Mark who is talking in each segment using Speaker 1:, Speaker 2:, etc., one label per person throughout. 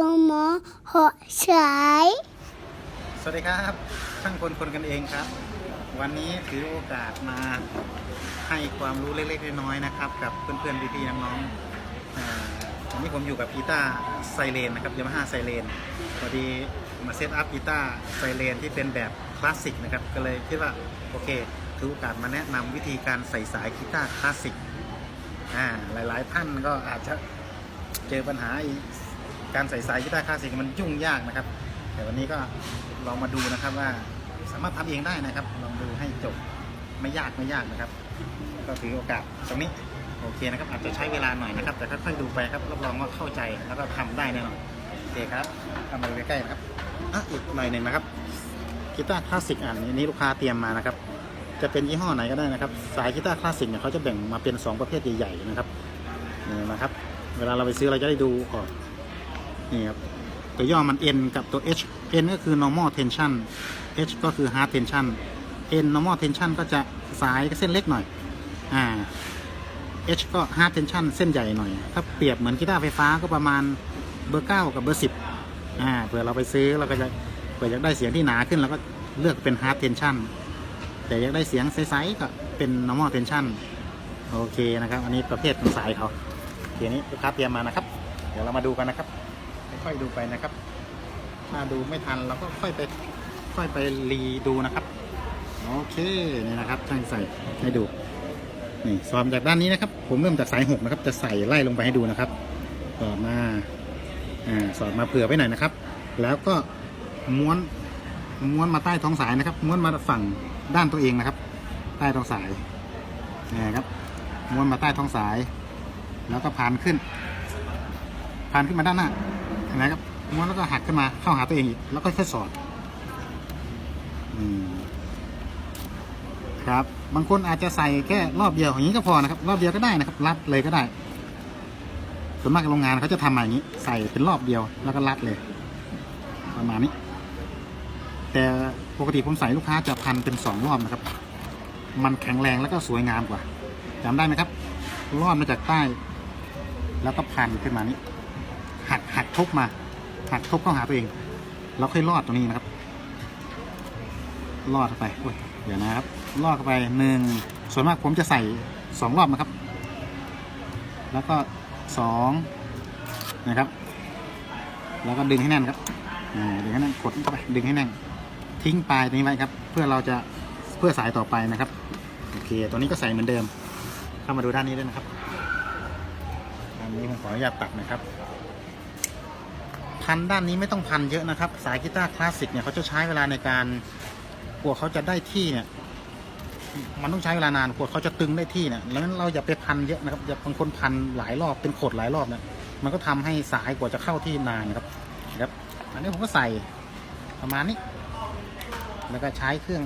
Speaker 1: หมอหัวฉาย
Speaker 2: สวัสดีครับช่างคนคนกันเองครับ วันนี้ถือโอกาสมาให้ความรู้เล็กๆน้อยๆนะครับ กับเพื่อนๆพี่ๆน้องๆวันนี้ผมอยู่กับกีตาร์ไซเลนนะครับยามาฮ่าไซเลนพอดีมาเซตอัพกีตาร์ไซเลนที่เป็นแบบคลาสสิกนะครับ ก็เลยคิดว่าโอเคถือโอกาสมาแนะนำวิธีการใส่สายกีตาร์คลาสสิกอ่าหลายๆท่านก็อาจจะเจอปัญหา การใส่สายกีตาร์คลาสสิกมันยุ่งยากนะครับ แต่วันนี้ก็ลองมาดูนะครับว่าสามารถทำเองได้นะครับ ลองดูให้จบไม่ยากไม่ยากนะครับ ก็ถือโอกาสตรงนี้โอเคนะครับ อาจจะใช้เวลาหน่อยนะครับ แต่ค่อยๆดูไปครับรับรองว่าเข้าใจแล้วก็ทำได้แน่นอนโอเคครับทำมาดูใกล้ๆนะครับอะอีกหน่อยหนึ่งนะครับกีตาร์คลาสสิกอันนี้ลูกค้าเตรียมมานะครับ จะเป็นยี่ห้อไหนก็ได้นะครับ สายกีตาร์คลาสสิกเนี่ยเขาจะแบ่งมาเป็น 2 ประเภทใหญ่ๆนะครับนี่นะครับ เวลาเราไปซื้อเราจะได้ดูออก นี่ครับ ตัวย่อมัน N กับตัว H N ก็คือ normal tension H ก็คือ hard tension N normal tension ก็จะสายเส้นเล็กหน่อย อ่า H ก็ hard tension เส้นใหญ่หน่อย ถ้าเปรียบเหมือนกีตาร์ไฟฟ้าก็ประมาณเบอร์ 9 กับเบอร์ 10 อ่า เผื่อเราไปซื้อเราก็จะเผื่ออยากได้เสียงที่หนาขึ้นเราก็เลือกเป็น hard tension แต่อยากได้เสียงใสๆก็เป็น normal tension โอเคนะครับ อันนี้ประเภทของสายเขาโอเคนี้ลูกค้าเตรียมมานะครับ เดี๋ยวเรามาดูกันนะครับ ค่อยดูไปนะครับ ถ้าดูไม่ทันเราก็ค่อยไปค่อยไปรีดูนะครับ โอเคนี่นะครับช่างใส่ให้ดูนี่สอบจากด้านนี้นะครับ ผมเริ่มจากสายหกนะครับ จะใส่ไล่ลงไปให้ดูนะครับสอดมาอ่าสอดมาเผื่อไว้หน่อยนะครับ แล้วก็ม้วนม้วนมาใต้ท้องสายนะครับ ม้วนมาฝั่งด้านตัวเองนะครับ ใต้ท้องสายนี่ครับ ม้วนมาใต้ท้องสาย แล้วก็ผ่านขึ้นผ่านขึ้นมาด้านหน้า เห็นไหมครับม้วนแล้วก็หักขึ้นมาเข้าหาตัวเองอีกแล้วก็ค่อยสอดครับ บางคนอาจจะใส่แค่รอบเดียวอย่างนี้ก็พอนะครับ รอบเดียวก็ได้นะครับ รัดเลยก็ได้ส่วนมากโรงงานเขาจะทำมาอย่างนี้ ใส่เป็นรอบเดียวแล้วก็รัดเลย ประมาณนี้ แต่ปกติผมใส่ลูกค้าจะพันเป็นสองรอบนะครับ มันแข็งแรงแล้วก็สวยงามกว่าจำได้ไหมครับรอดมาจากใต้ แล้วก็พันขึ้นมานี้ บมา หักทบเข้าหาตัวเองแล้วค่อยลอดตรงนี้นะครับ ลอดเข้าไปเดี๋ยวนะครับ ลอดเข้าไปหนึ่งส่วนมากผมจะใส่สองรอบนะครับ แล้วก็สองนะครับ แล้วก็ดึงให้แน่นครับดึงให้แน่นกดเข้าไปดึงให้แน่น ทิ้งปลายตรงนี้ไว้ครับ เพื่อเราจะเพื่อสายต่อไปนะครับโอเคตัวนี้ก็ใส่เหมือนเดิม เข้ามาดูด้านนี้ด้วยนะครับอันนี้ผมขออนุญาตตัดนะครับ พันด้านนี้ไม่ต้องพันเยอะนะครับ สายกีตาร์คลาสสิกเนี่ยเขาจะใช้เวลาในการกว่าเขาจะได้ที่เนี่ย มันต้องใช้เวลานานกว่าเขาจะตึงได้ที่เนี่ยแล้วเราอย่าไปพันเยอะนะครับอย่าบางคนพันหลายรอบเป็นขดหลายรอบเนี่ยมันก็ทำให้สายกว่าจะเข้าที่นานครับครับอันนี้ผมก็ใส่ประมาณนี้ แล้วก็ใช้เครื่อง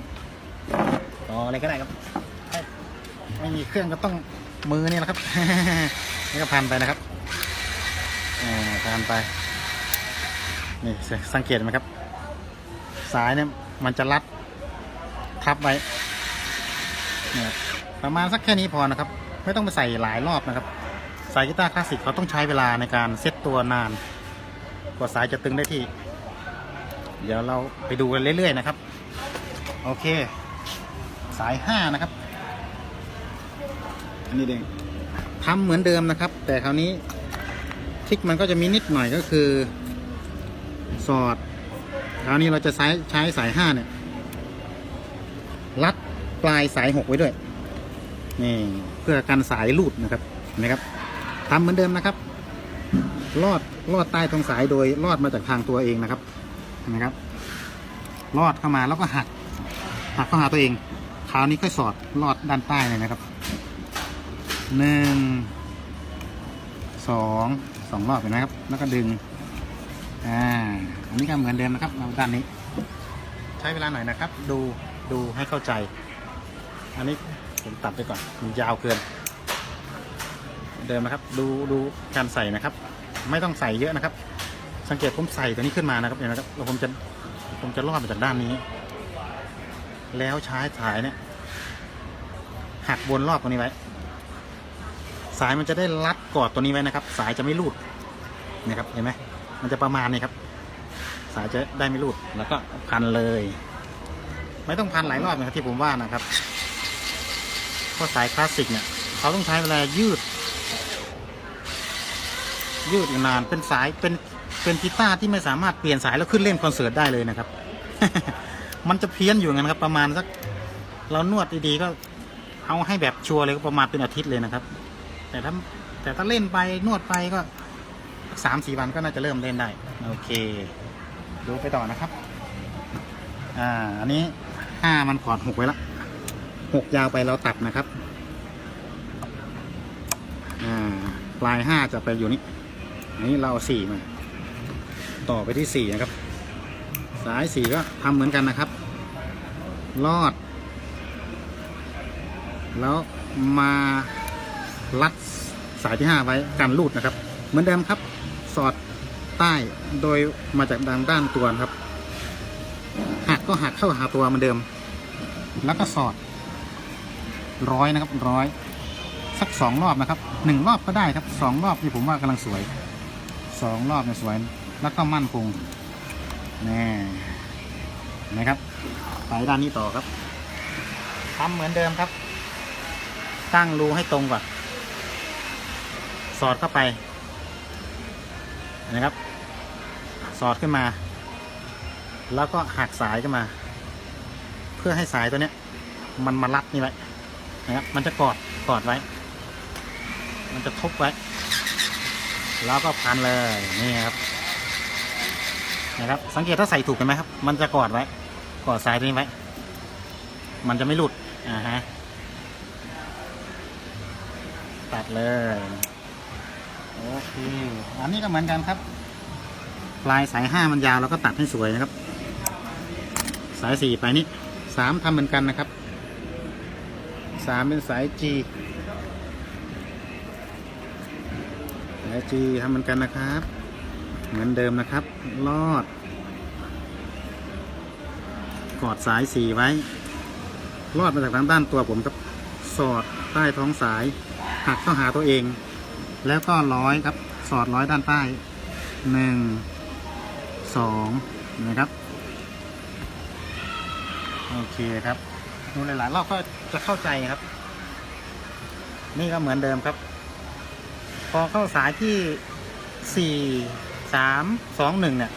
Speaker 2: ต่ออะไรก็ได้ครับไม่มีเครื่องก็ต้องมือนี่แหละครับนี่ก็พันไปนะครับอ่าพันไป นี่สังเกตไหมครับ สายเนี่ยมันจะรัดทับไว้นี่ประมาณสักแค่นี้พอนะครับ ไม่ต้องไปใส่หลายรอบนะครับ สายกีตาร์คลาสสิกเขาต้องใช้เวลาในการเซตตัวนานกว่าสายจะตึงได้ที่ เดี๋ยวเราไปดูกันเรื่อยๆนะครับ โอเค สายห้านะครับ อันนี้เองทำเหมือนเดิมนะครับ แต่คราวนี้ทิกมันก็จะมีนิดหน่อยก็คือ สอดคราวนี้เราจะใช้ใช้สายห้าเนี่ย รัดปลายสายหกไว้ด้วยนี่เพื่อกันสายลูดนะครับเห็นะครับทำเหมือนเดิมนะครับ ลอดลอดใต้ตรงสายโดยลอดมาจากทางตัวเองนะครับเห็นะครับ ลอดเข้ามาแล้วก็หัก หักเข้าหาตัวเองคราวนี้ค่อยสอดลอดด้านใต้เลยนะครับหนึ่งสองสองรอบเห็นไหมครับ แล้วก็ดึง อ่าอันนี้ก็เหมือนเดิมนะครับเราด้านนี้ ใช้เวลาหน่อยนะครับ ดูดูให้เข้าใจ อันนี้ผมตัดไปก่อนมันยาวเกิน เดิมนะครับ ดูดูการใส่นะครับ ไม่ต้องใส่เยอะนะครับ สังเกตผมใส่ตัวนี้ขึ้นมานะครับเห็นไหมครับแล้วผมจะผมจะรอดมาจากด้านนี้ แล้วใช้สายเนี่ยหักวนรอบตรงนี้ไว้ สายมันจะได้รัดกอดตัวนี้ไว้นะครับ สายจะไม่รูดนะครับเห็นไหม มันจะประมาณนี้ครับ สายจะได้ไม่รูดแล้วก็พันเลย ไม่ต้องพันหลายรอบนะครับที่ผมว่านะครับเพราะสายคลาสสิกเนี่ยเขาต้องใช้เวลายืด ยืดอยู่นานเป็นสายเป็นเป็นกีตาร์ที่ไม่สามารถเปลี่ยนสายแล้วขึ้นเล่นคอนเสิร์ตได้เลยนะครับ มันจะเพี้ยนอยู่งั้นครับ ประมาณสักเรานวดดีๆก็เอาให้แบบชัวร์เลยก็ประมาณเป็นอาทิตย์เลยนะครับ แต่ถ้าแต่ถ้าเล่นไปนวดไปก็ สามสี่วันก็น่าจะเริ่มเล่นได้ โอเค ดูไปต่อนะครับ อ่า อันนี้ห้ามันกอดหกไว้ละหกยาวไปเราตัดนะครับ อ่า ปลายห้าจะไปอยู่นี่อันนี้เราสี่มา ต่อไปที่สี่นะครับ สายสี่ก็ทำเหมือนกันนะครับ ลอด แล้วมาลัดสายที่ห้าไว้กันรูดนะครับ เหมือนเดิมครับ สอดใต้โดยมาจากด้านด้านตัวครับ หักก็หักเข้าหาตัวเหมือนเดิม แล้วก็สอดร้อยนะครับร้อยสักสองรอบนะครับหนึ่งรอบก็ได้ครับสองรอบที่ผมว่ากำลังสวยสองรอบเนี่ยสวย แล้วก็มั่นคงแน่นะครับไปด้านนี้ต่อครับทำเหมือนเดิมครับ ตั้งรูให้ตรงก่อนสอดเข้าไป นะครับ สอดขึ้นมา แล้วก็หักสายขึ้นมา เพื่อให้สายตัวเนี้ย มันมารัดนี่ไว้นะครับ มันจะกอดกอดไว้ มันจะทบไว้ แล้วก็พันเลยนี่ครับนะครับ สังเกตถ้าใส่ถูกกันไหมครับ มันจะกอดไว้ กอดสายตัวนี้ไว้ มันจะไม่หลุดอ่าฮะตัดเลย โอเค อันนี้ก็เหมือนกันครับ ปลายสายห้ามันยาวเราก็ตัดให้สวยนะครับ สายสี่ไปนี่สามทำเหมือนกันนะครับสามเป็นสาย G สาย G ทำเหมือนกันนะครับ เหมือนเดิมนะครับ ลอด กอดสายสี่ไว้ ลอดมาจากทางด้านตัวผมครับ สอดใต้ท้องสาย หักเข้าหาตัวเอง แล้วก็ร้อยครับ สอดร้อยด้านใต้หนึ่งสองนะครับ โอเคครับดูหลายๆรอบก็จะเข้าใจครับ นี่ก็เหมือนเดิมครับ พอเข้าสายที่สี่สามสองหนึ่งเนี่ย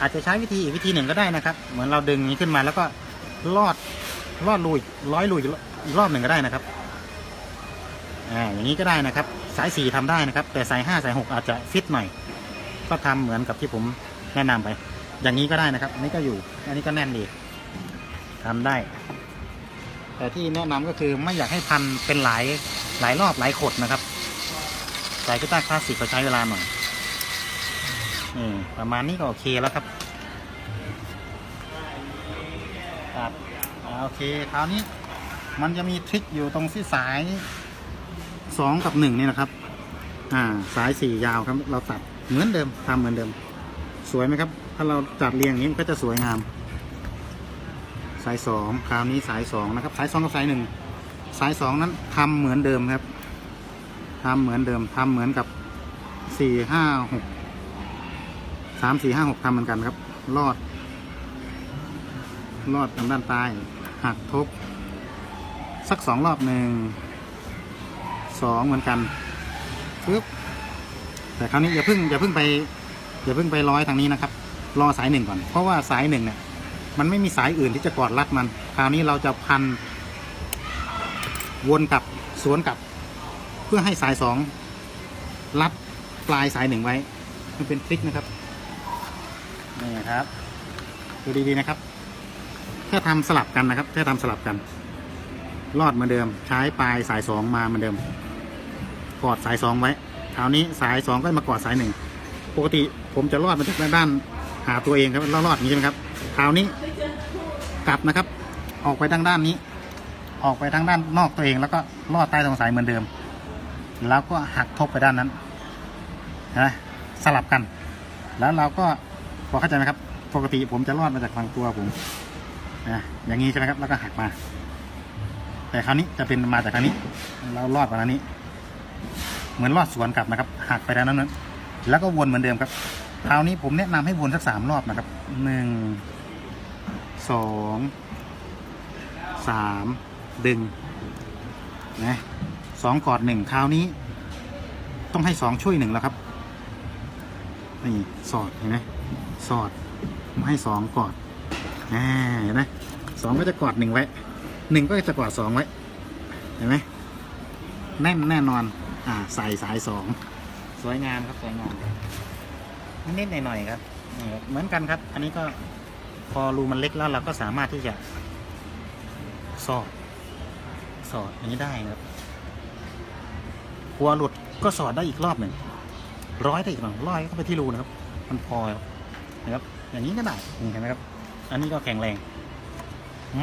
Speaker 2: อาจจะใช้วิธีอีกวิธีหนึ่งก็ได้นะครับ เหมือนเราดึงนี้ขึ้นมาแล้วก็ลอดลอดลุยร้อยลุยอีกรอบหนึ่งก็ได้นะครับอ่าอย่างนี้ก็ได้นะครับ สายสี่ทำได้นะครับ แต่สายห้าสายหกอาจจะฟิตหน่อย ก็ทำเหมือนกับที่ผมแนะนำไป อย่างนี้ก็ได้นะครับ อันนี้ก็อยู่ อันนี้ก็แน่นดีทำได้ แต่ที่แนะนำก็คือไม่อยากให้พันเป็นหลายหลายรอบหลายขดนะครับ สายกีตาร์คลาสสิกก็ใช้เวลาหน่อยนี่ประมาณนี้ก็โอเคแล้วครับตัดอ่าโอเค คราวนี้มันจะมีทริคอยู่ตรงที่สาย สองกับหนึ่งนี่นะครับ อ่า สายสี่ยาวครับ เราตัดเหมือนเดิมทำเหมือนเดิม สวยไหมครับ ถ้าเราจัดเรียงนี้มันก็จะสวยงาม สายสองคราวนี้สายสองนะครับ สายสองกับสายหนึ่งสายสองนั้นทำเหมือนเดิมครับทำเหมือนเดิมทำเหมือนกับสี่ห้าหกสามสี่ห้าหกทำเหมือนกันครับรอดรอดทางด้านใต้หักทบ สักสองรอบหนึ่ง สองเหมือนกันปึ๊บแต่คราวนี้อย่าเพิ่งอย่าเพิ่งไปอย่าเพิ่งไปร้อยทางนี้นะครับ รอสายหนึ่งก่อน เพราะว่าสายหนึ่งเนี่ยมันไม่มีสายอื่นที่จะกอดรัดมัน คราวนี้เราจะพัน วนกลับสวนกลับ เพื่อให้สายสองรัดปลายสายหนึ่งไว้ มันเป็นทริคนะครับนี่ครับดูดีๆนะครับแค่ทำสลับกันนะครับแค่ทำสลับกัน รอดเหมือนเดิม ใช้ปลายสายสองมาเหมือนเดิม กอดสายสองไว้คราวนี้สายสองก็มากอดสายหนึ่งปกติผมจะรอดมาจากด้านหาตัวเองครับแล้วรอดอย่างนี้ใช่ไหมครับคราวนี้กลับนะครับ ออกไปทางด้านนี้ ออกไปทางด้านนอกตัวเอง แล้วก็ลอดใต้ตรงสายเหมือนเดิม แล้วก็หักทบไปด้านนั้นนะสลับกัน แล้วเราก็พอเข้าใจไหมครับ ปกติผมจะรอดมาจากทางตัวผมนะอย่างนี้ใช่ไหมครับ แล้วก็หักมา แต่คราวนี้จะเป็นมาจากทางนี้ เรารอดมาทางนี้ เหมือนรอดสวนกลับนะครับหักไปด้านนั้น แล้วก็วนเหมือนเดิมครับคราวนี้ผมแนะนำให้วนสักสามรอบนะครับหนึ่งสองสามดึงนะสองกอดหนึ่งคราวนี้ ต้องให้สองช่วยหนึ่งแล้วครับนี่สอดเห็นไหมสอดผมให้สองกอดอ่าเห็นไหมสองก็จะกอดหนึ่งไว้หนึ่งก็จะกอดสองไว้เห็นไหมแน่นแน่นอน อ่าใส่สายสองสวยงามครับสวยงามนิดๆหน่อยๆครับเหมือนกันครับ อันนี้ก็พอรูมันเล็กแล้วเราก็สามารถที่จะ สอด สอดอย่างนี้ได้ครับหัวหลุดก็สอดได้อีกรอบหนึ่งร้อยได้อีกหนึ่งร้อยเข้าไปที่รูนะครับ มันพอครับนะครับ อย่างนี้ก็ได้นี่เห็นไหมครับ อันนี้ก็แข็งแรง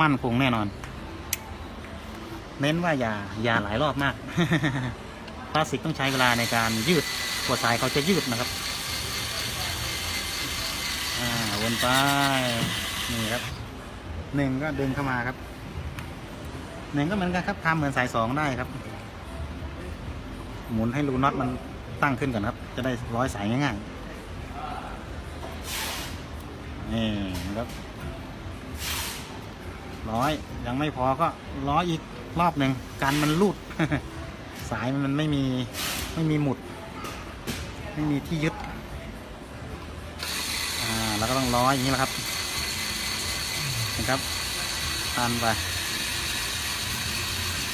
Speaker 2: มั่นคงแน่นอน เน้นว่าอย่าอย่าหลายรอบมาก ลาสติกต้องใช้เวลาในการยืดหัวสายเขาจะยืดนะครับอ่าวนไปนี่ครับหนึ่งก็ดึงเข้ามาครับหนึ่งก็เหมือนกันครับทำเหมือนสายสองได้ครับ หมุนให้รูน็อตมันตั้งขึ้นก่อนครับ จะได้ร้อยสายง่ายๆนี่ครับร้อยยังไม่พอก็ร้อยอีกรอบหนึ่งกันมันรูด สายมันไม่มีไม่มีหมุด ไม่มีที่ยึด อ่าแล้วก็ต้องร้อยอย่างนี้แหละครับนะครับตันไป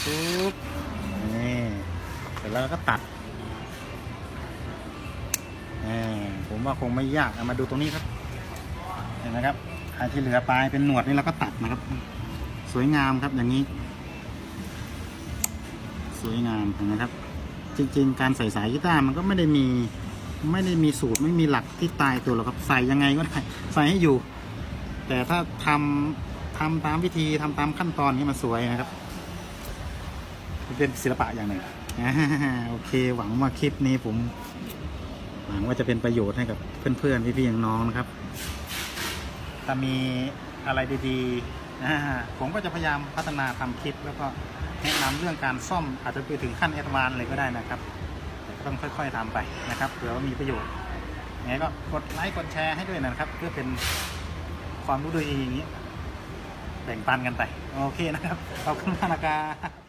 Speaker 2: ปุ๊บนี่เสร็จแล้วก็ตัดนี่ผมว่าคงไม่ยากเอามาดูตรงนี้ครับเห็นไหมครับอันที่เหลือปลายเป็นหนวดนี่เราก็ตัดนะครับ สวยงามครับอย่างนี้ สวยงามเห็นไหมครับ จริง ๆ การใส่สายกีตาร์มันก็ไม่ได้มีไม่ได้มีสูตรไม่มีหลักที่ตายตัวหรอกครับใส่ยังไงก็ได้ใส่ให้อยู่ แต่ถ้าทำทำตามวิธีทำตามขั้นตอนนี้มันสวยนะครับมันเป็นศิลปะอย่างหนึ่งโอเค หวังว่าคลิปนี้ผม หวังว่าจะเป็นประโยชน์ให้กับเพื่อนๆพี่ๆน้องๆนะครับ ถ้ามีอะไรดีๆ ผมก็จะพยายามพัฒนาทำคลิป แล้วก็แนะนำเรื่องการซ่อมอาจจะไปถึงขั้นแอดวานเลยก็ได้นะครับแต่ก็ต้องค่อยๆทำไปนะครับเผื่อว่ามีประโยชน์ยังไงก็กดไลค์กดแชร์ให้ด้วยนะครับ เพื่อเป็นความรู้โดยอย่างนี้ แบ่งปันกันไป โอเคนะครับขอบคุณมากนะครับ